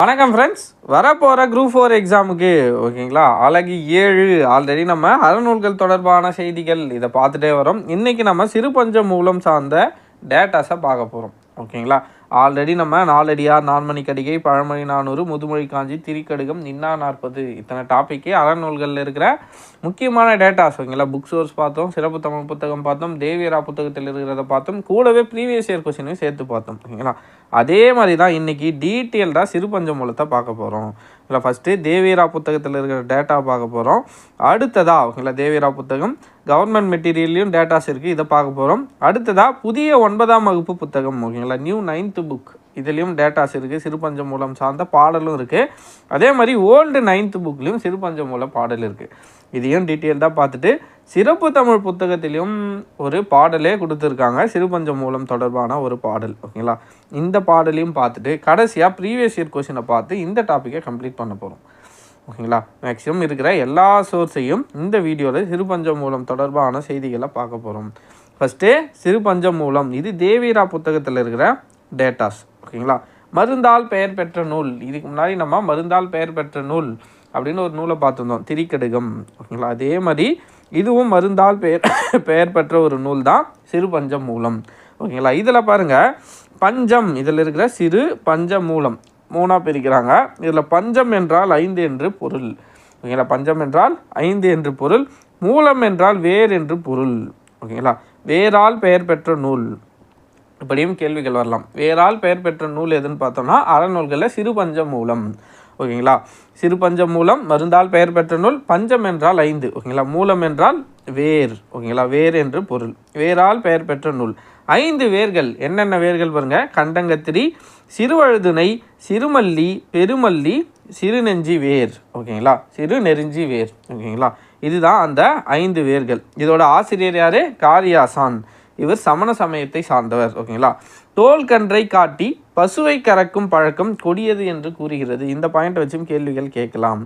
வணக்கம் ஃப்ரெண்ட்ஸ் வரப்போகிற group four எக்ஸாமுக்கு ஓகேங்களா அழகு ஏழு. ஆல்ரெடி நம்ம அறநூல்கள் தொடர்பான செய்திகள் இதை பார்த்துட்டே வரோம். இன்றைக்கி நம்ம சிறுபஞ்ச மூலம் சார்ந்த டேட்டாஸை பார்க்க போகிறோம் ஓகேங்களா ஆல்ரெடி நம்ம நாலடியார் நான்மணி கடிகை பழமொழி நானூறு முதுமொழி காஞ்சி திரிக்கடுகம் நின்னா நாற்பது இத்தனை டாப்பிக்கு அறநூல்களில் இருக்கிற முக்கியமான டேட்டாஸ் ஓகேங்களா புக் சோர்ஸ் பார்த்தோம் சிறப்பு தமிழ் புத்தகம் பார்த்தோம் தேவியரா புத்தகத்தில் இருக்கிறத பார்த்தோம் கூடவே ப்ரீவியஸ் இயர் கொஸ்டினையும் சேர்த்து பார்த்தோம். ஓகேங்களா? அதே மாதிரி தான் இன்றைக்கி டீட்டெயில்டாக சிறுபஞ்சமூலத்தை பார்க்க போகிறோம் இல்லை ஃபஸ்ட்டு தேவியரா புத்தகத்தில் இருக்கிற டேட்டா பார்க்க போகிறோம் அடுத்ததாக ஓகேங்களா தேவியரா புத்தகம் கவர்மெண்ட் மெட்டீரியல்லையும் டேட்டாஸ் இருக்குது இதை பார்க்க போகிறோம் அடுத்ததாக புதிய ஒன்பதாம் வகுப்பு புத்தகம் ஓகேங்களா நியூ புக் இதுலேயும் டேட்டாஸ் இருக்குது சிறுபஞ்ச மூலம் சார்ந்த பாடலும் இருக்குது அதே மாதிரி ஓல்டு நைன்த்து புக்லேயும் சிறுபஞ்ச மூலம் பாடல் இருக்குது இதையும் டீட்டெயில்டாக பார்த்துட்டு சிறப்பு தமிழ் புத்தகத்திலையும் ஒரு பாடலே கொடுத்துருக்காங்க. சிறுபஞ்ச மூலம் தொடர்பான ஒரு பாடல் ஓகேங்களா இந்த பாடலையும் பார்த்துட்டு கடைசியாக ப்ரீவியஸ் இயர் கொஷினை பார்த்து இந்த டாப்பிக்கை கம்ப்ளீட் பண்ண போகிறோம் ஓகேங்களா மேக்ஸிமம் இருக்கிற எல்லா சோர்ஸையும் இந்த வீடியோவில் சிறுபஞ்சம் மூலம் தொடர்பான செய்திகளை பார்க்க போகிறோம் ஃபஸ்ட்டு சிறுபஞ்சம் மூலம். இது தேவீரா புத்தகத்தில் இருக்கிற டேட்டாஸ் ஓகேங்களா? மருந்தால் பெயர் பெற்ற நூல். இதுக்கு முன்னாடி நம்ம மருந்தால் பெயர் பெற்ற நூல் அப்படின்னு ஒரு நூலை பார்த்துருந்தோம். திரிக்கடுகம் ஓகேங்களா? அதே மாதிரி இதுவும் மருந்தால் பெயர் பெயர் பெற்ற ஒரு நூல் தான். சிறு பஞ்சம் மூலம் ஓகேங்களா? இதில் பாருங்கள் பஞ்சம். இதில் இருக்கிற சிறு பஞ்ச மூலம் மூணாக பிரிக்கிறாங்க. இதில் பஞ்சம் என்றால் ஐந்து என்று பொருள் ஓகேங்களா? பஞ்சம் என்றால் ஐந்து என்று பொருள் மூலம் என்றால் வேர் என்று பொருள் ஓகேங்களா? வேரால் பெயர் பெற்ற நூல். இப்படியும் கேள்விகள் வரலாம். வேறால் பெயர் பெற்ற நூல் எதுன்னு பார்த்தோம்னா அறநூல்களில் சிறுபஞ்ச மூலம் ஓகேங்களா? சிறுபஞ்ச மூலம் மருந்தால் பெயர் பெற்ற நூல் பஞ்சம் என்றால் ஐந்து. ஓகேங்களா? மூலம் என்றால் வேர். ஓகேங்களா? வேர் என்று பொருள். வேரால் பெயர் பெற்ற நூல். ஐந்து வேர்கள். என்னென்ன வேர்கள் பாருங்க? கண்டங்கத்திரி சிறுவழுதுனை சிறுமல்லி பெருமல்லி சிறுநெஞ்சி வேர். ஓகேங்களா? சிறு நெருஞ்சி வேர். ஓகேங்களா? இதுதான் அந்த ஐந்து வேர்கள். இதோட ஆசிரியர் யாரு? காரியாசான். இவர் சமண சமயத்தை சார்ந்தவர் ஓகேங்களா? தோல் கன்றை காட்டி பசுவை கறக்கும் பழக்கம் கொடியது என்று கூறுகிறது. இந்த பாயிண்ட் வச்சும் கேள்விகள் கேட்கலாம்.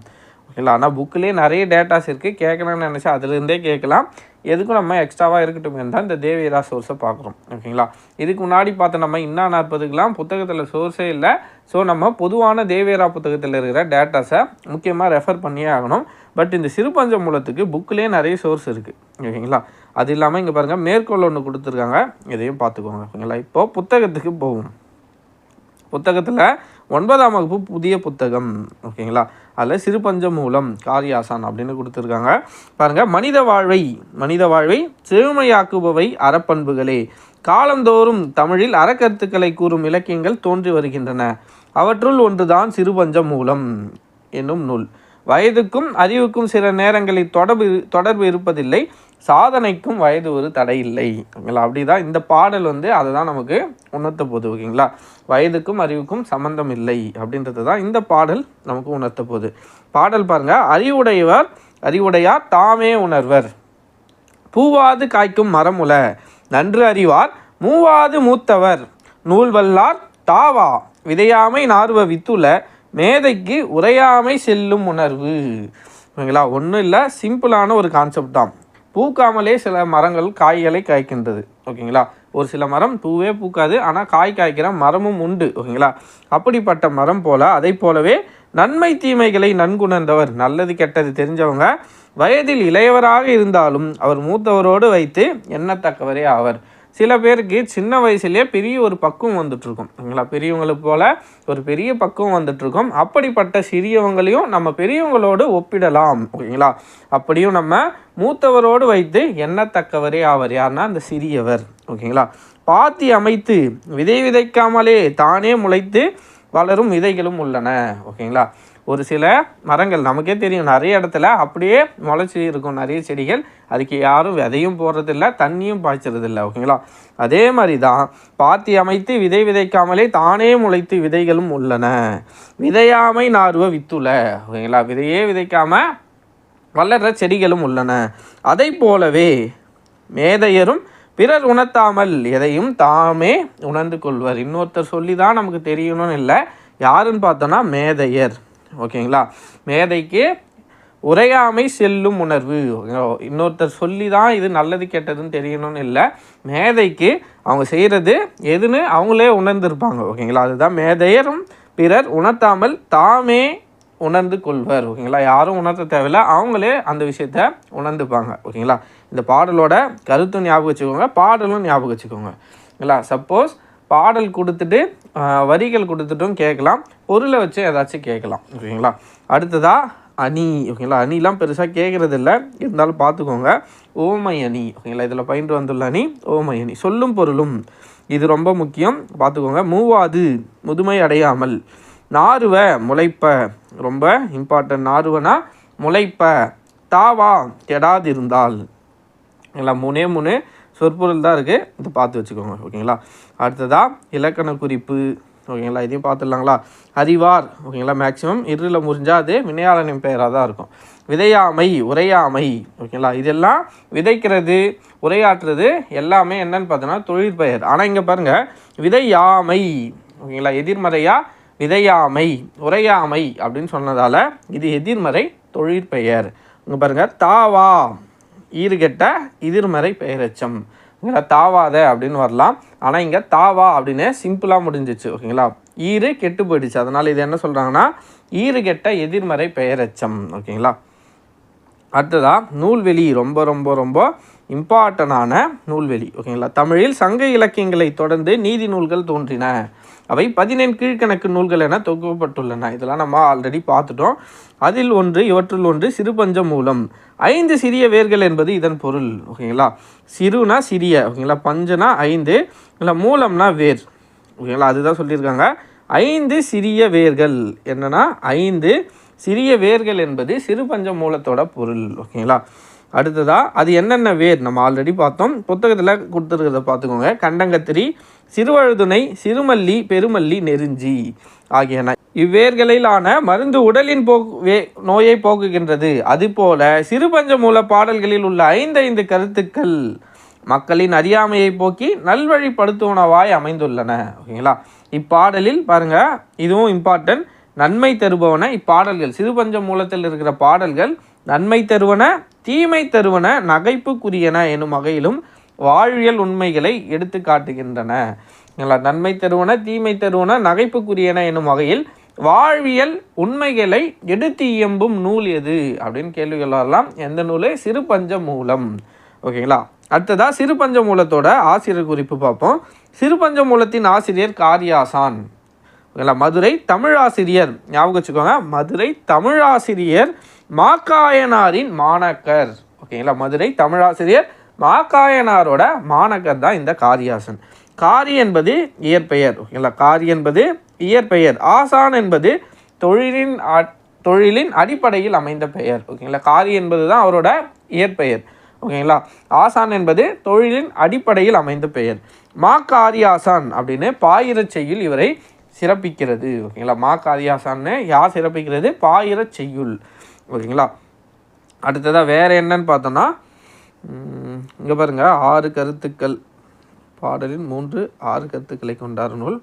ஓகேங்களா? ஆனால் புக்கிலே நிறைய டேட்டாஸ் இருக்குது கேட்கணும்னு நினச்சா அதுலேருந்தே கேட்கலாம். எதுக்கும் நம்ம எக்ஸ்ட்ராவாக இருக்கட்டும் தான் இந்த தேவியரா சோர்ஸை பார்க்குறோம். ஓகேங்களா? இதுக்கு முன்னாடி பார்த்த நம்ம இன்னா நாற்பதுக்கெலாம் புத்தகத்தில் சோர்ஸே இல்லை. ஸோ நம்ம பொதுவான தேவியரா புத்தகத்தில் இருக்கிற டேட்டாஸை முக்கியமாக ரெஃபர் பண்ணியே ஆகணும். பட் இந்த சிறுபஞ்ச மூலத்துக்கு புக்கிலே நிறைய சோர்ஸ் இருக்குது ஓகேங்களா? அது இல்லாமல் இங்கே பாருங்கள் மேற்கோள் ஒன்று கொடுத்துருக்காங்க. இதையும் பார்த்துக்கோங்க ஓகேங்களா இப்போது புத்தகத்துக்கு போகும் புத்தகத்தில் ஒன்பதாம் வகுப்பு புதிய புத்தகம் ஓகேங்களா? அதில் சிறுபஞ்ச மூலம் காரியாசான் அப்படின்னு கொடுத்துருக்காங்க. பாருங்கள் மனித வாழ்வை மனித வாழ்வை செழுமையாக்குபவை அறப்பண்புகளே. காலந்தோறும் தமிழில் அறக்கருத்துக்களை கூறும் இலக்கியங்கள் தோன்றி வருகின்றன. அவற்றுள் ஒன்றுதான் சிறுபஞ்ச மூலம் என்னும் நூல். வயதுக்கும் அறிவுக்கும் சில நேரங்களில் தொடர்பு தொடர்பு இருப்பதில்லை. சாதனைக்கும் வயது ஒரு தடை இல்லை. ஓகேங்களா அப்படி தான் இந்த பாடல் வந்து அதை தான் நமக்கு உணர்த்த போகுது ஓகேங்களா? வயதுக்கும் அறிவுக்கும் சம்பந்தம் இல்லை அப்படின்றது தான் இந்த பாடல் நமக்கு உணர்த்த போகுது. பாடல் பாருங்க. அறிவுடையவர் அறிவுடையார் தாமே உணர்வர். பூவாது காய்க்கும் மரமுல நன்று அறிவார் மூவாது மூத்தவர். நூல் வல்லார் தாவா. விதையாமை நார்வ வித்துல மேதைக்கு உரையாமை செல்லும் உணர்வு. ஓகேங்களா? ஒன்றும் இல்லை சிம்பிளான ஒரு கான்செப்ட் தான். பூக்காமலே சில மரங்கள் காய்களை காய்க்கின்றது. ஓகேங்களா? ஒரு சில மரம் பூவே பூக்காது ஆனால் காய் காய்க்கிற மரமும் உண்டு. ஓகேங்களா? அப்படிப்பட்ட மரம் போல அதை போலவே நன்மை தீமைகளை நன்குணர்ந்தவர் நல்லது கெட்டது தெரிஞ்சவங்க வயதில் இளையவராக இருந்தாலும் அவர் மூத்தவரோடு வைத்து எண்ணத்தக்கவரே ஆவர். சில பேருக்கு சின்ன வயசுலேயே பெரிய ஒரு பக்குவம் வந்துட்டுருக்கும். ஓகேங்களா பெரியவங்களுக்கு போல் ஒரு பெரிய பக்குவம் வந்துட்டுருக்கும். அப்படிப்பட்ட சிறியவங்களையும் நம்ம பெரியவங்களோடு ஒப்பிடலாம் ஓகேங்களா? அப்படியும் நம்ம மூத்தவரோடு வைத்து எண்ணத்தக்கவரே ஆவர். யாருன்னா அந்த சிறியவர் ஓகேங்களா? பாத்தி அமைத்து விதை விதைக்காமலே தானே முளைத்து வளரும் விதைகளும் உள்ளன ஓகேங்களா? ஒரு சில மரங்கள் நமக்கே தெரியும். நிறைய இடத்துல அப்படியே முளைச்சி இருக்கும். நிறைய செடிகள். அதுக்கு யாரும் விதையும் போடுறதில்ல தண்ணியும் பாய்ச்சறதில்ல. ஓகேங்களா? அதே மாதிரி தான் பாத்தி அமைத்து விதை விதைக்காமலே தானே முளைத்து விதைகளும் உள்ளன. விதையாமை நார்வ வித்துல ஓகேங்களா? விதையே விதைக்காம வளர்கிற செடிகளும் உள்ளன. அதை போலவே மேதையரும் பிறர் உணர்த்தாமல் எதையும் தாமே உணர்ந்து கொள்வர். இன்னொருத்தர் சொல்லி தான் நமக்கு தெரியணும்னு இல்லை. யாருன்னு பார்த்தோன்னா மேதையர். ஓகேங்களா? மேதைக்கு உரையாமை செல்லும் உணர்வு. இன்னொருத்தர் சொல்லி தான் இது நல்லது கெட்டதுன்னு தெரியணும்னு இல்லை. மேதைக்கு அவங்க செய்கிறது எதுன்னு அவங்களே உணர்ந்திருப்பாங்க. ஓகேங்களா? அதுதான் மேதையரும் பிறர் உணர்த்தாமல் தாமே உணர்ந்து கொள்வர். ஓகேங்களா? யாரும் உணர்த்த தேவையில்ல. அவங்களே அந்த விஷயத்த உணர்ந்துப்பாங்க. ஓகேங்களா? இந்த பாடலோட கருத்தும் ஞாபகம் வச்சுக்கோங்க. பாடலும் ஞாபகம் வச்சுக்கோங்க. ஓகேங்களா? சப்போஸ் பாடல் கொடுத்துட்டு வரிகள் கொடுத்துட்டும் கேட்கலாம். பொருளை வச்சு ஏதாச்சும் கேட்கலாம் ஓகேங்களா? அடுத்ததா அணி ஓகேங்களா? அணிலாம் பெருசாக கேட்குறது இல்லை இருந்தாலும் பார்த்துக்கோங்க. ஓமை அணி ஓகேங்களா? இதில் பயின்று வந்துள்ள அணி ஓமை அணி. சொல்லும் பொருளும் இது ரொம்ப முக்கியம். பார்த்துக்கோங்க. மூவாது முதுமை அடையாமல். நாறுவ முளைப்ப. ரொம்ப இம்பார்ட்டன்ட் நாறுவனா முளைப்ப. தாவா கெடாதிருந்தால். ஓகேங்களா? மூணே மூணு சொற்பொருள் தான் இருக்குது இது பார்த்து வச்சுக்கோங்க ஓகேங்களா? அடுத்ததா இலக்கண குறிப்பு. ஓகேங்களா? இதையும் பார்த்துடலாங்களா? அறிவார். ஓகேங்களா? மேக்ஸிமம் இருளில் முறிஞ்சால் அது வினையாளனின் பெயராக தான் இருக்கும். விதையாமை உரையாமை. ஓகேங்களா? இதெல்லாம் விதைக்கிறது உரையாற்றுறது எல்லாமே என்னன்னு பார்த்தோன்னா தொழிற்பெயர் ஆனால் இங்கே பாருங்கள் விதையாமை. ஓகேங்களா? எதிர்மறையாக விதையாமை உரையாமை அப்படின்னு சொன்னதால் இது எதிர்மறை தொழிற்பெயர் இங்கே பாருங்கள் தாவா ஈறுகெட்ட எதிர்மறை பெயரெச்சம். இங்கே தாவாத அப்படின்னு வரலாம். ஆனால் இங்கே தாவா அப்படின்னு சிம்பிளாக முடிஞ்சிச்சு ஓகேங்களா? ஈறு கெட்டு போயிடுச்சு. அதனால் இது என்ன சொல்கிறாங்கன்னா ஈறுகெட்ட எதிர்மறை பெயரெச்சம் ஓகேங்களா? அடுத்ததாக நூல்வெளி ரொம்ப ரொம்ப ரொம்ப இம்பார்ட்டனான நூல்வெளி. ஓகேங்களா தமிழில் சங்க இலக்கியங்களை தொடர்ந்து நீதி நூல்கள் தோன்றின. அவை பதினேழு கீழ்க்கணக்கு நூல்கள் என தொகுக்கப்பட்டுள்ளன. இதெல்லாம் நம்ம ஆல்ரெடி பார்த்துட்டோம். அதில் ஒன்று இவற்றுள் ஒன்று சிறுபஞ்ச மூலம். ஐந்து சிறிய வேர்கள் என்பது இதன் பொருள். ஓகேங்களா சிறுனா சிறிய ஓகேங்களா பஞ்சனா ஐந்து இல்லை மூலம்னா வேர். ஓகேங்களா அதுதான் சொல்லியிருக்காங்க. ஐந்து சிறிய வேர்கள். என்னென்னா ஐந்து சிறிய வேர்கள் என்பது சிறுபஞ்ச மூலத்தோட பொருள் ஓகேங்களா? அடுத்ததா அது என்னென்ன வேர்? நம்ம ஆல்ரெடி பார்த்தோம். புத்தகத்தில் கொடுத்துருக்கிறத பார்த்துக்கோங்க. கண்டங்கத்திரி சிறுவழுதுணை சிறுமல்லி பெருமல்லி நெருஞ்சி ஆகியன. இவ்வேர்களிலான மருந்து உடலின் போக்கு வே நோயை போக்குகின்றது. அதுபோல சிறுபஞ்ச மூல பாடல்களில் உள்ள ஐந்து ஐந்து கருத்துக்கள் மக்களின் அறியாமையை போக்கி நல்வழிப்படுத்துவனவாய் அமைந்துள்ளன ஓகேங்களா? இப்பாடலில் பாருங்க இதுவும் இம்பார்ட்டன்ட் நன்மை தருபவன இப்பாடல்கள். சிறுபஞ்ச மூலத்தில் இருக்கிற பாடல்கள் நன்மை தருவன தீமை தருவன நகைப்புக்குரியன எனும் வகையிலும் வாழ்வியல் உண்மைகளை எடுத்து காட்டுகின்றன. நன்மை தருவன தீமை தருவன நகைப்புக்குரியன எனும் வகையில் வாழ்வியல் உண்மைகளை எடுத்து இயம்பும் நூல் எது? அப்படின்னு கேள்விகள் வரலாம் எந்த நூல்? சிறுபஞ்ச மூலம். ஓகேங்களா? அடுத்ததா சிறுபஞ்ச மூலத்தோட ஆசிரியர் குறிப்பு பார்ப்போம். சிறுபஞ்ச மூலத்தின் ஆசிரியர் காரியாசான். ஓகேங்களா? மதுரை தமிழாசிரியர் ஞாபகம் வச்சுக்கோங்க. மதுரை தமிழாசிரியர் மாக்காயனாரின் மாணக்கர். ஓகேங்களா? மதுரை தமிழாசிரியர் மாக்காயனாரோட மாணக்கர் தான் இந்த காரியாசன். காரி என்பது இயற்பெயர். ஓகேங்களா? காரி என்பது இயற்பெயர். ஆசான் என்பது தொழிலின் தொழிலின் அடிப்படையில் அமைந்த பெயர். ஓகேங்களா? காரி என்பது தான் அவரோட இயற்பெயர். ஓகேங்களா? ஆசான் என்பது தொழிலின் அடிப்படையில் அமைந்த பெயர். மா காரியாசான் அப்படின்னு பாயிரச் செய்யுள் இவரை சிறப்பிக்கிறது ஓகேங்களா? மா காரியாசான்னு யார் சிறப்பிக்கிறது? பாயிர செய்யுள் ஓகேங்களா? அடுத்ததாக வேறு என்னன்னு பார்த்தோன்னா இங்கே பாருங்கள் ஆறு கருத்துக்கள் பாடலின் மூன்று ஆறு கருத்துக்களை கொண்டார் நூல்.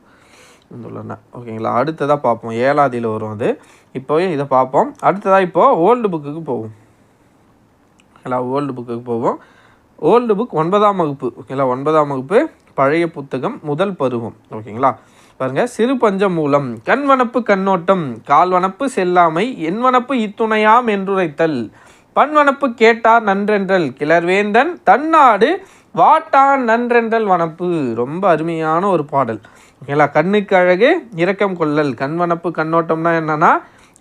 வந்துள்ளன ஓகேங்களா? அடுத்ததாக பார்ப்போம். ஏழாதியில் வரும் அது. இப்போவே இதை பார்ப்போம். அடுத்ததாக இப்போது ஓல்டு புக்குக்கு போவோம். ஓகேங்களா? ஓல்டு புக்குக்கு போவோம். ஓல்டு புக் ஒன்பதாம் வகுப்பு ஓகேங்களா? ஒன்பதாம் வகுப்பு பழைய புத்தகம் முதல் பருவம் ஓகேங்களா? பாருங்க சிறு பஞ்சம் மூலம் கண்வனப்பு கண்ணோட்டம் கால்வனப்பு செல்லாமை என்வனப்பு இத்துணையாம் என்றுரைத்தல். பன்வனப்பு கேட்டார் நன்றென்றல் கிளர்வேந்தன் தன்னாடு வாட்டான் நன்றென்றல் வனப்பு. ரொம்ப அருமையான ஒரு பாடல். ஓகேங்களா? கண்ணுக்கு அழகு இரக்கம் கொள்ளல். கண்வனப்பு கண்ணோட்டம்னா என்னன்னா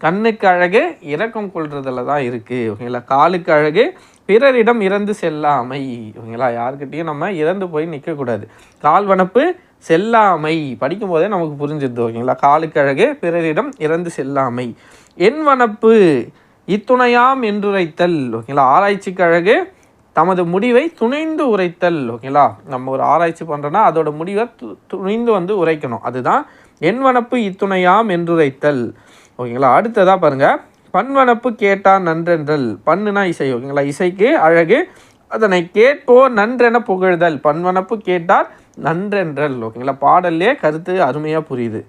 கண்ணுக்கு அழகு இரக்கம் கொள்றதுல தான் இருக்குது ஓகேங்களா? காலுக்கு அழகு பிறரிடம் இறந்து செல்லாமை. ஓகேங்களா? யாருக்கிட்டேயும் நம்ம இறந்து போய் நிற்கக்கூடாது கால் வனப்பு செல்லாமை. படிக்கும் போதே நமக்கு புரிஞ்சிருது ஓகேங்களா? காலுக்கு அழகு பிறரிடம் இறந்து செல்லாமை. என் வனப்பு இத்துணையாம் என்றுரைத்தல் ஓகேங்களா? ஆராய்ச்சி கழகு தமது முடிவை துணைந்து உரைத்தல் ஓகேங்களா? நம்ம ஒரு ஆராய்ச்சி பண்ணுறோன்னா அதோட முடிவை து- துணிந்து வந்து உரைக்கணும். அதுதான் என்வனப்பு இத்துணையாம் என்றுரைத்தல் ஓகேங்களா? அடுத்ததாக பாருங்கள் பன்வனப்பு கேட்டான் நன்றென்றல். பண்ணுனா இசை ஓகேங்களா? இசைக்கு அழகு அதனை கேட்போர் நன்றென புகழ்தல். பன்வனப்பு கேட்டார் நன்றென்றல். ஓகேங்களா? பாடல்லே கருத்து அருமையாக புரியுது.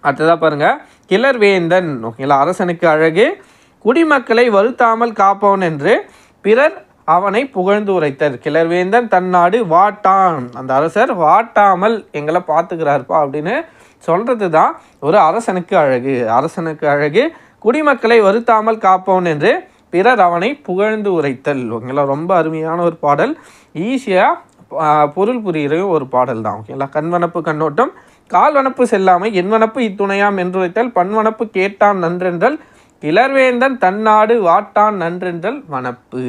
அடுத்ததாக பாருங்கள் கிளர்வேந்தன் ஓகேங்களா? அரசனுக்கு அழகு. குடிமக்களை வருத்தாமல் காப்பவன் என்று பிறர் அவனை புகழ்ந்து உரைத்தர். கிளர்வேந்தன் தன்னாடு வாட்டான். அந்த அரசர் வாட்டாமல் எங்களை பார்த்துக்கிறாருப்பா அப்படின்னு சொல்கிறது தான் ஒரு அரசனுக்கு அழகு. அரசனுக்கு அழகு. குடிமக்களை வருத்தாமல் காப்பவன் என்று பிறர் அவனை புகழ்ந்து உரைத்தல். ஓகேங்களா? ரொம்ப அருமையான ஒரு பாடல். ஈஸியாக பொருள் புரிகிற ஒரு பாடல் தான். ஓகேங்களா? கண்வனப்பு கண்ணோட்டம் கால்வனப்பு செல்லாமை என்வனப்பு இத்துணையாம் என்றுரைத்தல் பன்வனப்பு கேட்டான் நன்றென்றல் கிளர்வேந்தன் தன்னாடு வாட்டான் நன்றென்றல் வனப்பு.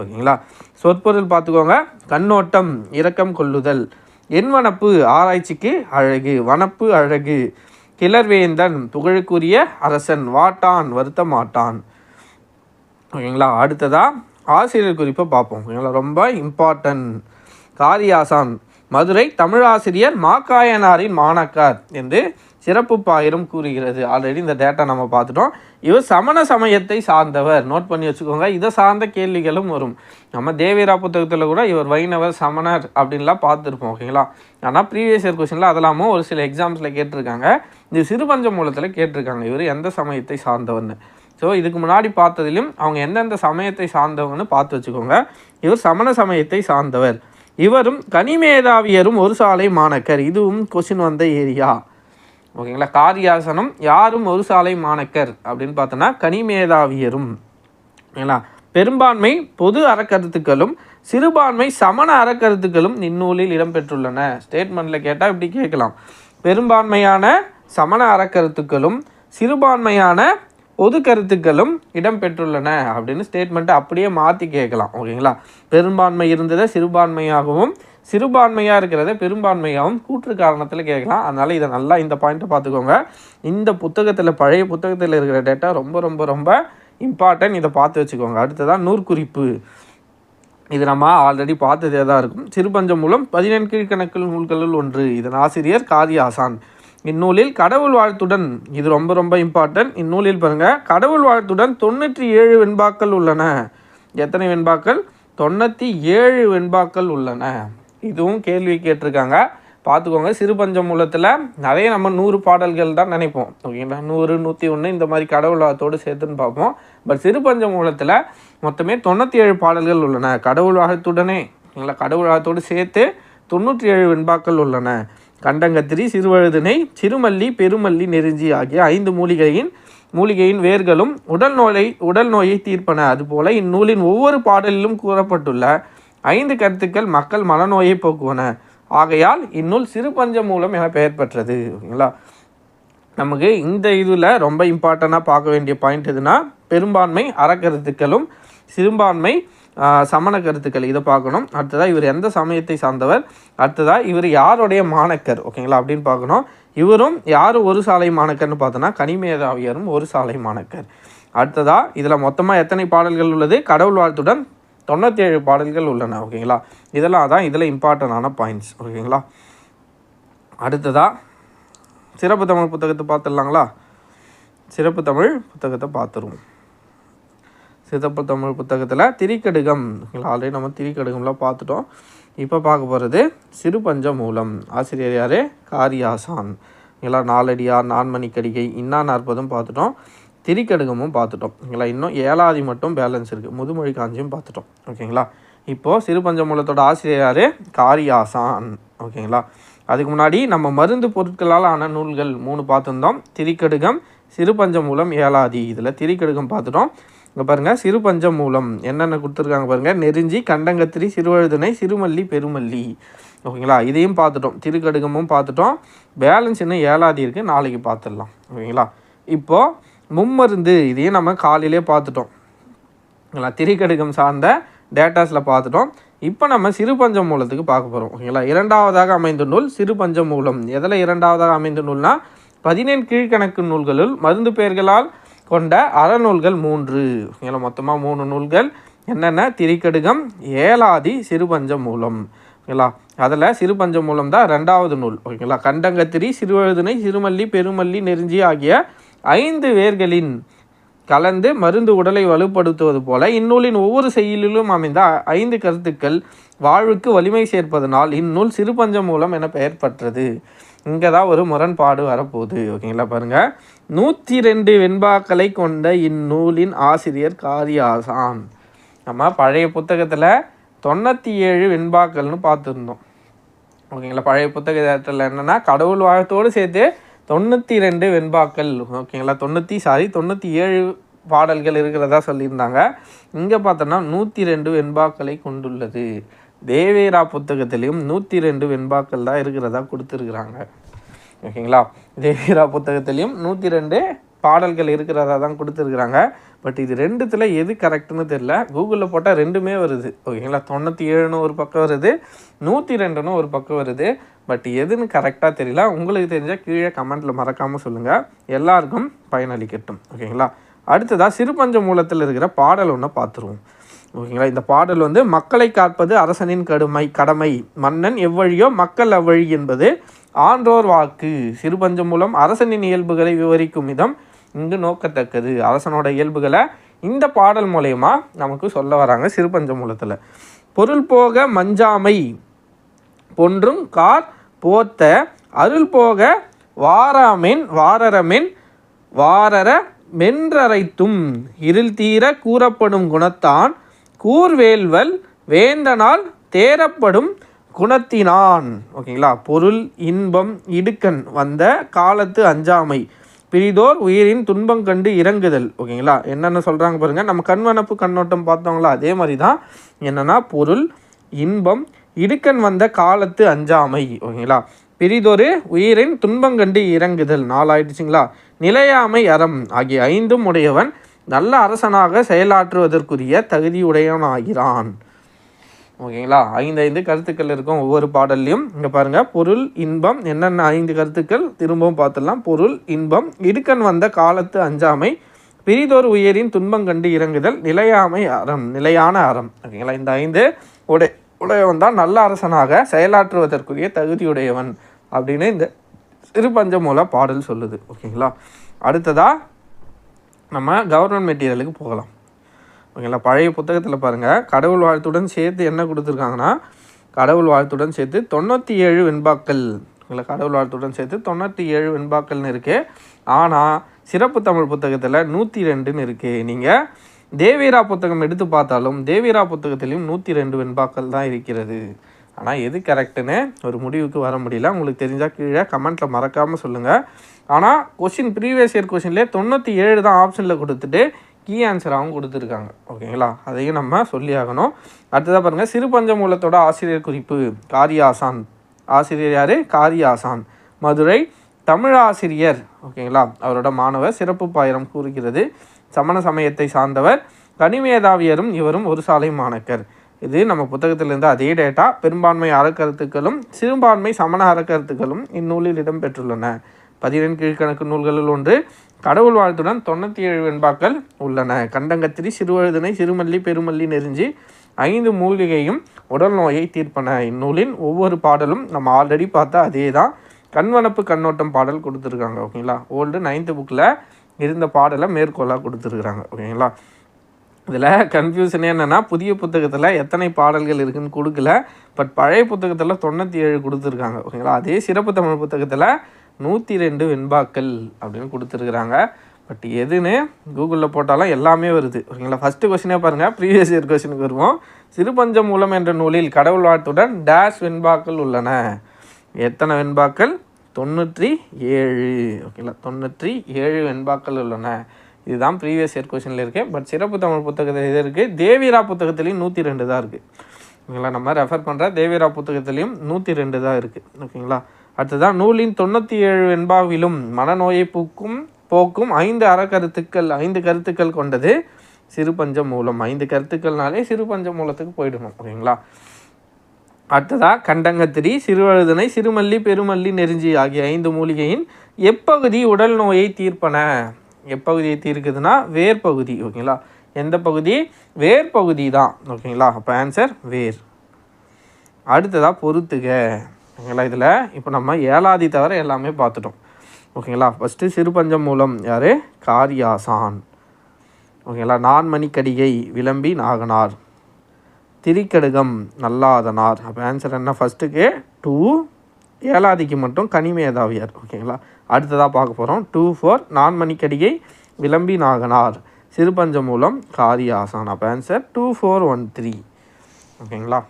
ஓகேங்களா? சொற்பொருள் பார்த்துக்கோங்க. கண்ணோட்டம் இரக்கம் கொள்ளுதல். என்வனப்பு ஆராய்ச்சிக்கு அழகு வனப்பு அழகு. கிளர்வேந்தன் புகழுக்குரிய அரசன் வாட்டான் வருத்த மாட்டான் ஓகேங்களா? அடுத்ததாக ஆசிரியர் குறிப்பை பார்ப்போம். ஓகேங்களா? ரொம்ப இம்பார்ட்டன்ட் காரியாசான். மதுரை தமிழாசிரியர் மாக்காயனாரின் மாணக்கார் என்று சிறப்பு பாயிரம் கூறுகிறது. ஆல்ரெடி இந்த டேட்டா நம்ம பார்த்துட்டோம். இவர் சமண சமயத்தை சார்ந்தவர். நோட் பண்ணி வச்சுக்கோங்க. இதை சார்ந்த கேள்விகளும் வரும். நம்ம தேவிரா புத்தகத்தில் கூட இவர் வைணவர் சமணர் அப்படின்லாம் பார்த்துருப்போம். ஓகேங்களா? ஆனால் ப்ரீவியஸ் இயர் கொஸ்டினில் அதெல்லாமும் ஒரு சில எக்ஸாம்ஸில் கேட்டிருக்காங்க. இது சிறுபஞ்ச மூலத்தில் கேட்டிருக்காங்க. இவர் எந்த சமயத்தை சார்ந்தவர்னு. ஸோ இதுக்கு முன்னாடி பார்த்ததிலும் அவங்க எந்தெந்த சமயத்தை சார்ந்தவங்கன்னு பார்த்து வச்சுக்கோங்க. இவர் சமண சமயத்தை சார்ந்தவர். இவரும் கனிமேதாவியரும் ஒரு சாலை மாணக்கர். இதுவும் கொஷின் வந்த ஏரியா. ஓகேங்களா? காரியாசனம் யாரும் ஒரு சாலை மாணக்கர் அப்படின்னு பார்த்தோன்னா கனிமேதாவியரும் ஓகேங்களா? பெரும்பான்மை பொது அறக்கருத்துக்களும் சிறுபான்மை சமண அறக்கருத்துக்களும் இந்நூலில் இடம்பெற்றுள்ளன. ஸ்டேட்மெண்ட்டில் கேட்டால் இப்படி கேட்கலாம். பெரும்பான்மையான சமண அறக்கருத்துக்களும் சிறுபான்மையான பொது கருத்துக்களும் இடம்பெற்றுள்ளன அப்படின்னு ஸ்டேட்மெண்ட்டை அப்படியே மாற்றி கேட்கலாம் ஓகேங்களா? பெரும்பான்மை இருந்ததை சிறுபான்மையாகவும் சிறுபான்மையாக இருக்கிறத பெரும்பான்மையாகவும் கூற்று காரணத்தில் கேட்கலாம். அதனால் இதை நல்லா இந்த பாயிண்ட்டை பார்த்துக்கோங்க. இந்த புத்தகத்தில் பழைய புத்தகத்தில் இருக்கிற டேட்டா ரொம்ப ரொம்ப ரொம்ப இம்பார்ட்டன்ட் இதை பார்த்து வச்சுக்கோங்க. அடுத்ததான் நூற்குறிப்பு. இது நம்ம ஆல்ரெடி பார்த்ததே தான் இருக்கும். சிறுபஞ்சம் மூலம் பதினெண் கீழ்கணக்கு நூல்களுள் ஒன்று. இதன் ஆசிரியர் காதி ஆசான் இந்நூலில் கடவுள் வாழ்த்துடன் இது ரொம்ப ரொம்ப இம்பார்ட்டன்ட் இந்நூலில் பாருங்கள் கடவுள் வாழ்த்துடன் தொண்ணூற்றி ஏழு வெண்பாக்கள் உள்ளன. எத்தனை வெண்பாக்கள்? தொண்ணூற்றி ஏழு வெண்பாக்கள் உள்ளன. இதுவும் கேள்வி கேட்டிருக்காங்க. பார்த்துக்கோங்க சிறுபஞ்சம் மூலத்தில் நிறைய நம்ம நூறு பாடல்கள் தான் நினைப்போம். ஓகேங்களா? நூறு நூற்றி ஒன்று இந்த மாதிரி கடவுள் வாழ்த்தோடு சேர்த்துன்னு பார்ப்போம். பட் சிறுபஞ்சம் மூலத்தில் மொத்தமே தொண்ணூற்றி ஏழு பாடல்கள் உள்ளன. கடவுள் வாழ்த்துடனே இல்லை கடவுள் வாழ்த்தோடு சேர்த்து தொண்ணூற்றி ஏழு வெண்பாக்கள் உள்ளன. கண்டங்கத்திரி சிறுவழுதினை சிறுமல்லி பெருமல்லி நெருஞ்சி ஆகிய ஐந்து மூலிகையின் மூலிகையின் வேர்களும் உடல் நோயை உடல் நோயை தீர்ப்பன. அதுபோல இந்நூலின் ஒவ்வொரு பாடலிலும் கூறப்பட்டுள்ள ஐந்து கருத்துக்கள் மக்கள் மனநோயை போக்குவன. ஆகையால் இந்நூல் சிறுபஞ்ச மூலம் என பெயர் பெற்றது ஓகேங்களா? நமக்கு இந்த இதில் ரொம்ப இம்பார்ட்டண்ட்டாக பார்க்க வேண்டிய பாயிண்ட் எதுனா பெரும்பான்மை அறக்கருத்துக்களும் சிறுபான்மை சமண கருத்துக்கள் இதை பார்க்கணும். அடுத்ததாக இவர் எந்த சமயத்தை சார்ந்தவர்? அடுத்ததாக இவர் யாருடைய மாணக்கர்? ஓகேங்களா? அப்படின்னு பார்க்கணும். இவரும் யார் ஒரு சாலை மாணக்கர்னு பார்த்தோன்னா கனிமேதாவியரும் ஒரு சாலை மாணக்கர். அடுத்ததாக இதில் மொத்தமாக எத்தனை பாடல்கள் உள்ளது? கடவுள் வாழ்த்துடன் தொண்ணூற்றி ஏழு பாடல்கள் உள்ளன. ஓகேங்களா? இதெல்லாம் தான் இதில் இம்பார்ட்டண்டான பாயிண்ட்ஸ் ஓகேங்களா? அடுத்ததாக சிறப்பு தமிழ் புத்தகத்தை பார்த்துடலாங்களா? சிறப்பு தமிழ் புத்தகத்தை பார்த்துருவோம். சிறப்பு தமிழ் புத்தகத்தில் திரிக்கடுகம் ஆல்ரெடி நம்ம திரிக்கடுகம்லாம் பார்த்துட்டோம். இப்போ பார்க்க போகிறது சிறுபஞ்ச மூலம் ஆசிரியர் யார்? காரியாசான். ஓகேங்களா நாலடியார் நான்மணிக்கடிகை இன்னா நாற்பதும் பார்த்துட்டோம். திரிக்கடுகமும் பார்த்துட்டோம். ஓகேங்களா இன்னும் ஏழாதி மட்டும் பேலன்ஸ் இருக்குது முதுமொழி காஞ்சியும் பார்த்துட்டோம். ஓகேங்களா? இப்போது சிறுபஞ்ச மூலத்தோட ஆசிரியர் யார்? காரியாசான். ஓகேங்களா? அதுக்கு முன்னாடி நம்ம மருந்து பொருட்களால் ஆன நூல்கள் மூணு பார்த்துருந்தோம். திரிக்கடுகம் சிறுபஞ்ச மூலம் ஏழாதி. இதில் திரிக்கடுகம் பார்த்துட்டோம். இங்கே பாருங்கள் சிறுபஞ்ச மூலம். என்னென்ன கொடுத்துருக்காங்க பாருங்கள் நெருஞ்சி கண்டங்கத்திரி சிறுவழுதுனை சிறுமல்லி பெருமல்லி. ஓகேங்களா? இதையும் பார்த்துட்டோம். திருக்கடுகமும் பார்த்துட்டோம். பேலன்ஸ் இன்னும் ஏழாதி இருக்குது நாளைக்கு பார்த்துடலாம். ஓகேங்களா? இப்போது மும்மருந்து இதையும் நம்ம காலையிலே பார்த்துட்டோம். ஓகேங்களா? திரிக்கடுகம் சார்ந்த டேட்டாஸில் பார்த்துட்டோம். இப்போ நம்ம சிறுபஞ்ச மூலத்துக்கு பார்க்க போகிறோம் ஓகேங்களா? இரண்டாவதாக அமைந்த நூல் சிறுபஞ்ச மூலம். எதில் இரண்டாவதாக அமைந்த நூல்னால் பதினேழு கீழ்கணக்கு நூல்களுள் மருந்து பெயர்களால் கொண்ட அறநூல்கள் மூன்று. ஓகேங்களா மொத்தமாக மூணு நூல்கள். என்னென்ன? திரிக்கடுகம் ஏலாதி சிறுபஞ்ச மூலம் ஓகேங்களா? அதில் சிறுபஞ்ச மூலம் தான் ரெண்டாவது நூல். ஓகேங்களா? கண்டங்கத்திரி சிறுவழுதினை சிறுமல்லி பெருமல்லி நெருஞ்சி ஆகிய ஐந்து வேர்களின் கலந்து மருந்து உடலை வலுப்படுத்துவது போல இந்நூலின் ஒவ்வொரு செயலிலும் அமைந்த ஐந்து கருத்துக்கள் வாழ்வுக்கு வலிமை சேர்ப்பதனால் இந்நூல் சிறுபஞ்ச மூலம் என பெயர் பெற்றது. இங்கே தான் ஒரு முரண்பாடு வரப்போகுது. ஓகேங்களா? பாருங்கள் நூற்றி ரெண்டு வெண்பாக்களை கொண்ட இந்நூலின் ஆசிரியர் காரியாசான் நம்ம பழைய புத்தகத்தில் தொண்ணூற்றி ஏழு வெண்பாக்கள்னு பார்த்துருந்தோம். ஓகேங்களா? பழைய புத்தகத்தில் என்னென்னா கடவுள் வாழ்த்தோடு சேர்த்து தொண்ணூற்றி ரெண்டு வெண்பாக்கள். ஓகேங்களா? தொண்ணூற்றி சாரி தொண்ணூற்றி ஏழு பாடல்கள் இருக்கிறதா சொல்லியிருந்தாங்க. இங்கே பார்த்தோன்னா நூற்றி ரெண்டு வெண்பாக்களை கொண்டுள்ளது. தேவேரா புத்தகத்திலையும் நூற்றி ரெண்டு வெண்பாக்கள் தான் இருக்கிறதா கொடுத்துருக்குறாங்க. ஓகேங்களா? தேவிரா புத்தகத்திலையும் நூற்றி ரெண்டு பாடல்கள் இருக்கிறதா தான் கொடுத்துருக்குறாங்க. பட் இது ரெண்டுத்தில் எது கரெக்டுன்னு தெரில கூகுளில் போட்டால் ரெண்டுமே வருது. ஓகேங்களா? தொண்ணூற்றி ஏழுன்னு ஒரு பக்கம் வருது. நூற்றி ரெண்டுன்னு ஒரு பக்கம் வருது. பட் எதுன்னு கரெக்டாக தெரியல. உங்களுக்கு தெரிஞ்சால் கீழே கமெண்ட்டில் மறக்காமல் சொல்லுங்கள் எல்லாருக்கும் பயனளிக்கட்டும். ஓகேங்களா? அடுத்ததாக சிறுபஞ்ச மூலத்தில் இருக்கிற பாடல் ஒன்று பார்த்துருவோம். ஓகேங்களா? இந்த பாடல் வந்து மக்களை காப்பது அரசனின் கடுமை கடமை. மன்னன் எவ்வழியோ மக்கள் அவ்வழி என்பது ஆன்றோர் வாக்கு சிறுபஞ்சம் மூலம் அரசனின் இயல்புகளை விவரிக்கும் விதம் இங்கு நோக்கத்தக்கது. அரசனோட இயல்புகளை இந்த பாடல் மூலயமா நமக்கு சொல்ல வராங்க சிறுபஞ்சமூலத்தில் பொருள் போக மஞ்சாமை பொன்றும் கார் போத்த அருள் போக வாராமென் வாரரமென் வாரர மென்றரைத்தும் இருள் தீர கூறப்படும் குணத்தான் கூர்வேல்வல் வேந்தனால் தேரப்படும் குணத்தினான். ஓகேங்களா? பொருள் இன்பம் இடுக்கண் வந்த காலத்து அஞ்சாமை. பிரிதோர் உயிரின் துன்பம் கண்டு இறங்குதல். ஓகேங்களா? என்னென்ன சொல்கிறாங்க பாருங்கள் நம்ம கண்வனப்பு கண்ணோட்டம் பார்த்தோங்களா அதே மாதிரி தான் என்னென்னா பொருள் இன்பம் இடுக்கண் வந்த காலத்து அஞ்சாமை. ஓகேங்களா? பிரிதொரு உயிரின் துன்பங்கண்டு இறங்குதல். நாளாயிடுச்சுங்களா? நிலையாமை அறம். ஆகிய ஐந்தும் உடையவன் நல்ல அரசனாக செயலாற்றுவதற்குரிய தகுதியுடையவனாகிறான் ஓகேங்களா? ஐந்து ஐந்து கருத்துக்கள் இருக்கும் ஒவ்வொரு பாடல்லையும். இங்கே பாருங்கள் பொருள் இன்பம் என்னென்ன ஐந்து கருத்துக்கள்? திரும்பவும் பார்த்துடலாம். பொருள் இன்பம் இடுக்கன் வந்த காலத்து அஞ்சாமை பிரிதொரு உயரின் துன்பம் கண்டு இறங்குதல் நிலையாமை அறம் நிலையான அறம். ஓகேங்களா? இந்த ஐந்து உடை உடையவன் தான் நல்ல அரசனாக செயலாற்றுவதற்குரிய தகுதியுடையவன் அப்படின்னு இந்த சிறுபஞ்சமூல பாடல் சொல்லுது. ஓகேங்களா? அடுத்ததாக நம்ம கவர்மெண்ட் மெட்டீரியலுக்கு போகலாம். ஓகேங்களா? பழைய புத்தகத்தில் பாருங்கள் கடவுள் வாழ்த்துடன் சேர்த்து என்ன கொடுத்துருக்காங்கன்னா கடவுள் வாழ்த்துடன் சேர்த்து தொண்ணூற்றி ஏழு வெண்பாக்கள். இல்லை கடவுள் வாழ்த்துடன் சேர்த்து தொண்ணூற்றி ஏழு வெண்பாக்கள்னு இருக்குது ஆனால் சிறப்பு தமிழ் புத்தகத்தில் நூற்றி ரெண்டுன்னு இருக்குது நீங்கள் தேவீரா புத்தகம் எடுத்து பார்த்தாலும் தேவீரா புத்தகத்திலையும் நூற்றி ரெண்டு வெண்பாக்கள் தான் இருக்கிறது. ஆனால் எது கரெக்டுன்னு ஒரு முடிவுக்கு வர முடியல. உங்களுக்கு தெரிஞ்சால் கீழே கமெண்ட்டில் மறக்காமல் சொல்லுங்கள் ஆனால் கொஷின் ப்ரீவியஸ் இயர் கொஷின்லேயே தொண்ணூற்றி ஏழு தான் ஆப்ஷனில் கொடுத்துட்டு கீ ஆன்சராகவும் கொடுத்துருக்காங்க. ஓகேங்களா? அதையும் நம்ம சொல்லி ஆகணும் அடுத்ததாக பாருங்கள் சிறுபஞ்சமூலத்தோட ஆசிரியர் குறிப்பு காரியாசான். ஆசிரியர் யார்? காரியாசான். மதுரை தமிழ் ஆசிரியர் ஓகேங்களா? அவரோட மாணவர் சிறப்பு பாயிரம் கூறுகிறது. சமண சமயத்தை சார்ந்தவர் கனிமேதாவியரும் இவரும் ஒரு சாலை மாணக்கர். இது நம்ம புத்தகத்திலிருந்து அதே டேட்டா பெரும்பான்மை அறக்கருத்துக்களும் சிறுபான்மை சமண அறக்கருத்துக்களும் இந்நூலில் இடம்பெற்றுள்ளன. பதினெண் கீழ்கணக்கு நூல்களில் ஒன்று. கடவுள் வாழ்த்துடன் தொண்ணூற்றி ஏழு வெண்பாக்கள் உள்ளன. கண்டங்கத்திரி சிறுவழுதனை சிறுமல்லி பெருமல்லி நெறிஞ்சி ஐந்து மூலிகையும் உடல் நோயை தீர்ப்பன. இந்நூலின் ஒவ்வொரு பாடலும் நம்ம ஆல்ரெடி பார்த்தா அதே தான் கண்வனப்பு கண்ணோட்டம் பாடல் கொடுத்துருக்காங்க ஓகேங்களா? ஓல்டு நைன்த்து புக்கில் இருந்த பாடலை மேற்கோளாக கொடுத்துருக்குறாங்க ஓகேங்களா? இதில் கன்ஃபியூஷன் என்னென்னா புதிய புத்தகத்தில் எத்தனை பாடல்கள் இருக்குதுன்னு கொடுக்கல பட் பழைய புத்தகத்தில் தொண்ணூற்றி ஏழு கொடுத்துருக்காங்க ஓகேங்களா? அதே சிறப்பு தமிழ் புத்தகத்தில் நூற்றி ரெண்டு வெண்பாக்கள் அப்படின்னு கொடுத்துருக்குறாங்க. பட் எதுன்னு கூகுளில் போட்டாலும் எல்லாமே வருது. ஓகேங்களா ஃபஸ்ட்டு கொஸ்டினே பாருங்கள் ப்ரீவியஸ் இயர் கொஸ்டினுக்கு வருவோம். சிறுபஞ்சம் மூலம் என்ற நூலில் கடவுள் வாழ்த்துடன் டேஷ் வெண்பாக்கள் உள்ளன. எத்தனை வெண்பாக்கள்? தொண்ணூற்றி ஏழு. ஓகேங்களா தொண்ணூற்றி ஏழு வெண்பாக்கள் உள்ளன. இதுதான் ப்ரீவியஸ் இயர் கொஷனில் இருக்குது பட் சிறப்பு தமிழ் புத்தகத்தில் இது இருக்குது தேவிரா புத்தகத்துலேயும் நூற்றி ரெண்டு தான் இருக்குது ஓகேங்களா நம்ம ரெஃபர் பண்ணுற தேவிரா புத்தகத்துலேயும் நூற்றி ரெண்டு தான் இருக்குது ஓகேங்களா அடுத்ததான் நூலின் தொண்ணூற்றி ஏழு என்பாவிலும் மனநோயை பூக்கும் போக்கும் ஐந்து அறக்கருத்துக்கள் ஐந்து கருத்துக்கள் கொண்டது சிறுபஞ்ச மூலம். ஐந்து கருத்துக்கள்னாலே சிறுபஞ்ச மூலத்துக்கு போயிடணும் ஓகேங்களா அடுத்ததாக கண்டங்கத்திரி சிறுவழுதனை சிறுமல்லி பெருமல்லி நெருஞ்சி ஆகிய ஐந்து மூலிகையின் எப்பகுதி உடல் நோயை தீர்ப்பன? எப்பகுதியை தீர்க்குதுன்னா வேர் பகுதி ஓகேங்களா? எந்த பகுதி? வேர் பகுதி தான் ஓகேங்களா? அப்போ ஆன்சர் வேர். அடுத்ததாக பொறுத்துக. ஓகேங்களா? இதில் இப்போ நம்ம ஏழாதி தவிர எல்லாமே பார்த்துட்டோம். ஓகேங்களா? ஃபஸ்ட்டு சிறுபஞ்சம் மூலம் யார்? காரியாசான். ஓகேங்களா? நான்மணிக்கடிகை விளம்பி நாகனார். திரிக்கடுகம் நல்லாதனார். அப்போ ஆன்சர் என்ன? ஃபஸ்ட்டுக்கு டூ ஏழாதிக்கு மட்டும் கனிமேதாவியார் ஓகேங்களா? அடுத்ததாக பார்க்க போகிறோம் டூ ஃபோர் நான்மணிக்கடிகை விளம்பி நாகனார். சிறுபஞ்சம் மூலம் காரியாசான். அப்போ answer two four one three ஓகேங்களா?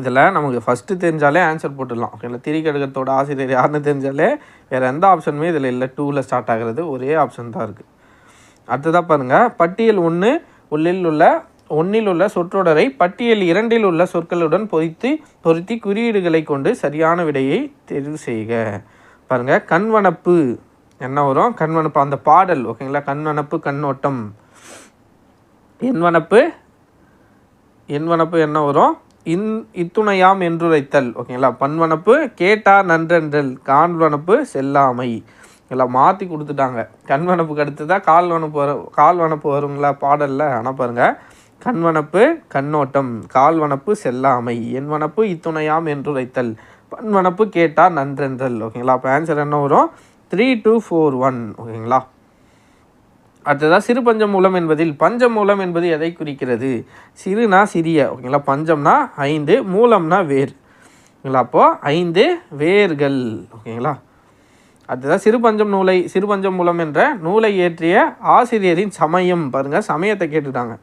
இதில் நமக்கு ஃபஸ்ட்டு தெரிஞ்சாலே ஆன்சர் போட்டுடலாம். ஓகேங்களா? திரிகடுகத்தோட ஆசிரியர் யாருன்னு தெரிஞ்சாலே வேறு எந்த ஆப்ஷனுமே இதில் இல்லை. டூவில் ஸ்டார்ட் ஆகிறது ஒரே ஆப்ஷன் தான் இருக்குது அடுத்ததாக பாருங்கள் பட்டியல் ஒன்று உள்ளில் உள்ள ஒன்றில் உள்ள சொற்றொடரை பட்டியல் இரண்டில் உள்ள சொற்களுடன் பொறித்து பொருத்தி குறியீடுகளை கொண்டு சரியான விடையை தெரிவு செய்க. பாருங்கள் கண்வனப்பு. என்ன வரும்? கண்வனப்பு. அந்த பாடல் ஓகேங்களா? கண்வனப்பு கண்ணோட்டம். என்வனப்பு என்வனப்பு என்ன வரும்? இன் இத்துணையாம் என்றுரைத்தல் ஓகேங்களா? பன்வனப்பு கேட்டா நன்றென்றல் கால்வனப்பு செல்லாமை. எல்லாம் மாற்றி கொடுத்துட்டாங்க. கண்வனப்புக்கு அடுத்து தான் கால் வனப்பு வரும் கால் வனப்பு வருங்களா பாடலில்? ஆனால் பாருங்கள் கண்வனப்பு கண்ணோட்டம் கால்வனப்பு செல்லாமை. என்வனப்பு இத்துணையாம் என்றுரைத்தல் பன்வனப்பு கேட்டா நன்றென்றல். ஓகேங்களா? அப்போ ஆன்சர் என்ன வரும்? த்ரீ டூ ஃபோர் ஒன் ஓகேங்களா? அடுத்ததாக சிறு பஞ்சமூலம் என்பதில் பஞ்சம் மூலம் என்பது எதை குறிக்கிறது? சிறுனா சிறிய ஓகேங்களா? பஞ்சம்னா ஐந்து மூலம்னா வேர் ஓகேங்களா? அப்போது ஐந்து வேர்கள் ஓகேங்களா? அடுத்ததாக சிறு பஞ்சம் நூலை சிறு பஞ்சம் மூலம் என்ற நூலை இயற்றிய ஆசிரியரின் சமயம் பாருங்கள் சமயத்தை கேட்டுட்டாங்க.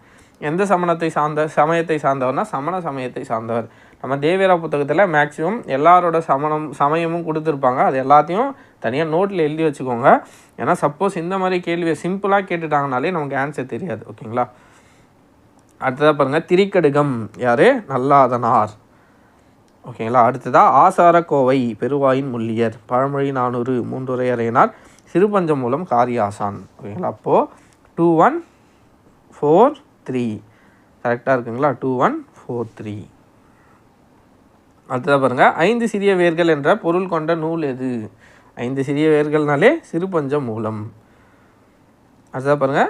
எந்த சமணத்தை சார்ந்த சமயத்தை சார்ந்தவர்னா சமண சமயத்தை சார்ந்தவர். நம்ம தேவேரா புத்தகத்தில் மேக்ஸிமம் எல்லாரோட சமணம் சமயமும் கொடுத்துருப்பாங்க. அது எல்லாத்தையும் தனியாக நோட்டில் எழுதி வச்சுக்கோங்க. ஏன்னா சப்போஸ் இந்த மாதிரி கேள்வியை சிம்பிளாக கேட்டுட்டாங்கனாலே நமக்கு ஆன்சர் தெரியாது ஓகேங்களா? அடுத்ததாக பாருங்கள் திரிக்கடுகம் யார்? நல்லாதனார். ஓகேங்களா? அடுத்ததாக ஆசாரக்கோவை பெருவாயின் முள்ளியர். பழமொழி நானூறு மூன்றுரையறையினார் சிறுபஞ்சம் மூலம் காரியாசான். ஓகேங்களா? அப்போது டூ ஒன் ஃபோர் த்ரீ கரெக்டாக இருக்குங்களா? டூ ஒன் ஃபோர் த்ரீ அடுத்ததாக பாருங்கள் ஐந்து சிறிய வேர்கள் என்ற பொருள் கொண்ட நூல் எது? ஐந்து சிறிய வேர்கள்னாலே சிறுபஞ்ச மூலம். அடுத்ததாக பாருங்கள்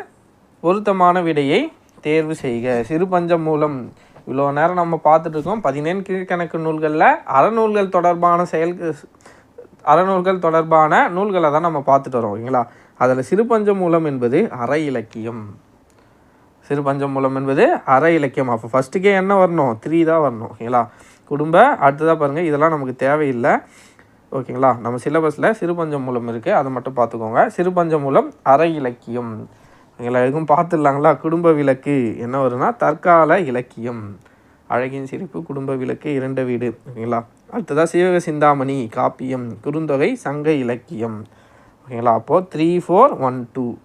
பொருத்தமான விடையை தேர்வு செய்க. சிறுபஞ்சம் மூலம். இவ்வளோ நேரம் நம்ம பார்த்துட்டு இருக்கோம் பதினேழு கீழ்கணக்கு நூல்களில் அறநூல்கள் தொடர்பான செயல் அறநூல்கள் தொடர்பான நூல்களை தான் நம்ம பார்த்துட்டு வரோம் ஓகேங்களா? அதில் சிறுபஞ்ச மூலம் என்பது அற இலக்கியம். சிறுபஞ்சம் மூலம் என்பது அற இலக்கியம். அப்போ ஃபஸ்ட்டுக்கே என்ன வரணும்? த்ரீ தான் வரணும் ஓகேங்களா? குடும்ப அடுத்ததாக பாருங்கள் இதெல்லாம் நமக்கு தேவையில்லை. ஓகேங்களா? நம்ம சிலபஸில் சிறுபஞ்சம் மூலம் இருக்குது அதை மட்டும் பார்த்துக்கோங்க. சிறுபஞ்சம் மூலம் அற இலக்கியம். ஓகேங்களா? எதுவும் பார்த்துடலாங்களா? குடும்ப விளக்கு. என்ன வரும்னா தற்கால இலக்கியம். அழகின் சிரிப்பு குடும்ப விளக்கு இரண்ட வீடு. ஓகேங்களா? அடுத்ததாக சிவக சிந்தாமணி காப்பியம் குறுந்தொகை சங்க இலக்கியம். ஓகேங்களா? அப்போது த்ரீ ஃபோர் ஒன் டூ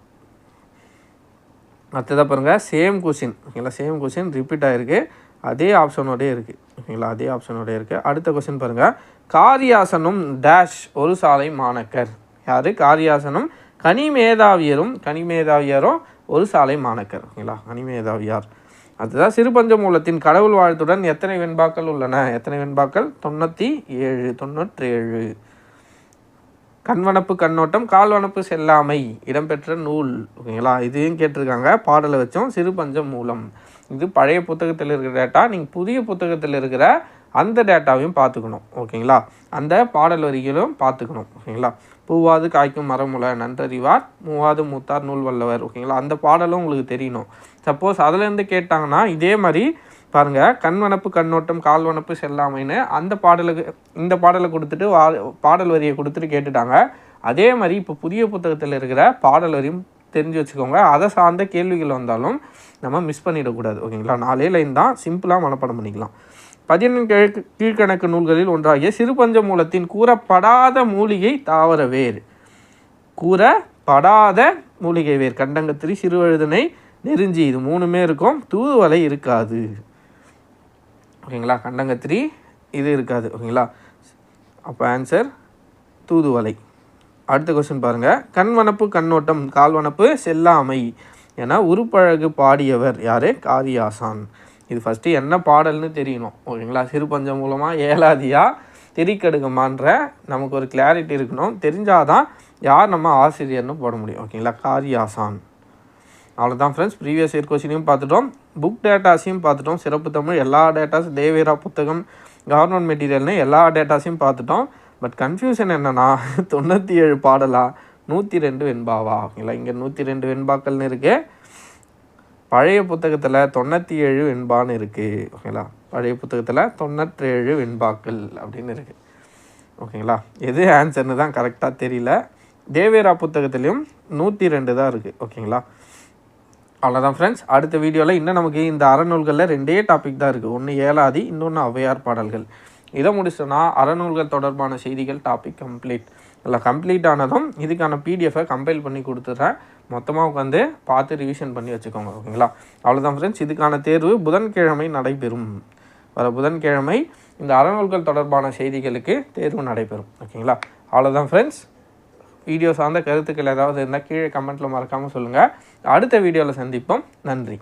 அடுத்ததாக பாருங்கள் சேம் கொஷின் ஓகேங்களா? சேம் கொஷின் ரிப்பீட் ஆகிருக்கு அதே ஆப்ஷனோடய இருக்குது ஓகேங்களா? அதே ஆப்ஷனோடய இருக்குது அடுத்த கொஷின் பாருங்கள் காரியாசனும் டேஷ் ஒரு சாலை மாணக்கர். யார்? காரியாசனும் கனிமேதாவியரும் கனிமேதாவியரும் ஒரு சாலை மாணக்கர். ஓகேங்களா? கனிமேதாவியார். அதுதான் சிறுபஞ்ச மூலத்தின் கடவுள் வாழ்த்துடன் எத்தனை வெண்பாக்கள் உள்ளன? எத்தனை வெண்பாக்கள்? தொண்ணூற்றி ஏழு தொண்ணூற்றேழு. கண்வனப்பு கண்ணோட்டம் கால்வனப்பு செல்லாமை இடம்பெற்ற நூல். ஓகேங்களா? இதையும் கேட்டிருக்காங்க. பாடலை வச்சோம். சிறுபஞ்சம் மூலம் இது பழைய புத்தகத்தில் இருக்கிற டேட்டா. நீங்கள் புதிய புத்தகத்தில் இருக்கிற அந்த டேட்டாவையும் பார்த்துக்கணும் ஓகேங்களா? அந்த பாடல் வரிகளும் பார்த்துக்கணும் ஓகேங்களா? பூவாது காய்க்கும் மரமுல நன்றறிவார் மூவாது மூத்தார் நூல் வல்லவர் ஓகேங்களா? அந்த பாடலும் உங்களுக்கு தெரியணும். சப்போஸ் அதுலேருந்து கேட்டாங்கன்னா இதே மாதிரி பாருங்கள் கண்வனப்பு கண்ணோட்டம் கால்வனப்பு செல்லாமைன்னு அந்த பாடலுக்கு இந்த பாடலை கொடுத்துட்டு வா பாடல் வரியை கொடுத்துட்டு கேட்டுட்டாங்க. அதே மாதிரி இப்போ புதிய புத்தகத்தில் இருக்கிற பாடல் வரியும் தெரிஞ்சு வச்சுக்கோங்க. அதை சார்ந்த கேள்விகள் வந்தாலும் நம்ம மிஸ் பண்ணிடக்கூடாது ஓகேங்களா? நாலே லைன் தான் சிம்பிளாக மனப்பாடம் பண்ணிக்கலாம். பதினெண் கிழக்கு கீழ்கணக்கு நூல்களில் ஒன்றாகிய சிறுபஞ்ச மூலத்தின் கூறப்படாத மூலிகை தாவர வேர் கூறப்படாத மூலிகை வேர் கண்டங்கத்திரி சிறுவழுதனை நெருஞ்சி இது மூணுமே இருக்கும். தூதுவலை இருக்காது. ஓகேங்களா? கண்டங்கத்திரி இது இருக்காது. ஓகேங்களா? அப்போ ஆன்சர் தூதுவலை அடுத்த கொஸ்டின் பாருங்கள் கண்வனப்பு கண்ணோட்டம் கால்வனப்பு செல்லாமை என உருப்பழகு பாடியவர் யார்? காரியாசான். இது ஃபஸ்ட்டு என்ன பாடல்னு தெரியணும் ஓகேங்களா? சிறுபஞ்சம் மூலமாக ஏலாதியா திரிக்கடுகமான்ற நமக்கு ஒரு கிளாரிட்டி இருக்கணும். தெரிஞ்சாதான் யார் நம்ம ஆசிரியர்னு போட முடியும் ஓகேங்களா? காரியாசான். அவ்வளோதான் ஃப்ரெண்ட்ஸ் ப்ரீவியஸ் இயர் கொஸ்டினையும் பார்த்துட்டோம். புக் டேட்டாஸையும் பார்த்துட்டோம். சிறப்பு தமிழ் எல்லா டேட்டாஸ் தேவேரா புத்தகம் கவர்மெண்ட் மெட்டீரியல்னு எல்லா டேட்டாஸையும் பார்த்துட்டோம். பட் கன்ஃபியூஷன் என்னென்னா தொண்ணூற்றி ஏழு பாடலா? நூற்றி ரெண்டு வெண்பாவா? ஓகேங்களா? இங்கே நூற்றி ரெண்டு வெண்பாக்கள்னு இருக்குது பழைய புத்தகத்தில் தொண்ணூற்றி ஏழு வெண்பான்னு இருக்குது ஓகேங்களா பழைய புத்தகத்தில் தொண்ணூற்றேழு வெண்பாக்கள் அப்படின்னு இருக்குது ஓகேங்களா எது ஆன்சர்னு தான் கரெக்டாக தெரியல. தேவேரா புத்தகத்துலேயும் நூற்றி ரெண்டு தான் இருக்குது ஓகேங்களா அவ்வளோதான் ஃப்ரெண்ட்ஸ் அடுத்த வீடியோவில் இன்னும் நமக்கு இந்த அறநூல்களில் ரெண்டே டாபிக் தான் இருக்குது ஒன்று ஏழாதி இன்னொன்று ஔவையார் பாடல்கள். இதை முடிச்சோன்னா அறநூல்கள் தொடர்பான செய்திகள் டாபிக் கம்ப்ளீட் இல்லை கம்ப்ளீட் ஆனதும் இதுக்கான பிடிஎஃபை கம்பைல் பண்ணி கொடுத்துட்றேன். மொத்தமாக உட்காந்து பார்த்து ரிவிஷன் பண்ணி வச்சுக்கோங்க ஓகேங்களா? அவ்வளோதான் ஃப்ரெண்ட்ஸ் இதுக்கான தேர்வு புதன்கிழமை நடைபெறும். வர புதன்கிழமை இந்த அறநூல்கள் தொடர்பான செய்திகளுக்கு தேர்வு நடைபெறும் ஓகேங்களா? அவ்வளோதான் ஃப்ரெண்ட்ஸ் வீடியோ சார்ந்த கருத்துக்கள் ஏதாவது இருந்தால் கீழே கமெண்ட்டில் மறக்காமல் சொல்லுங்கள் அடுத்த வீடியோவில் சந்திப்போம். நன்றி.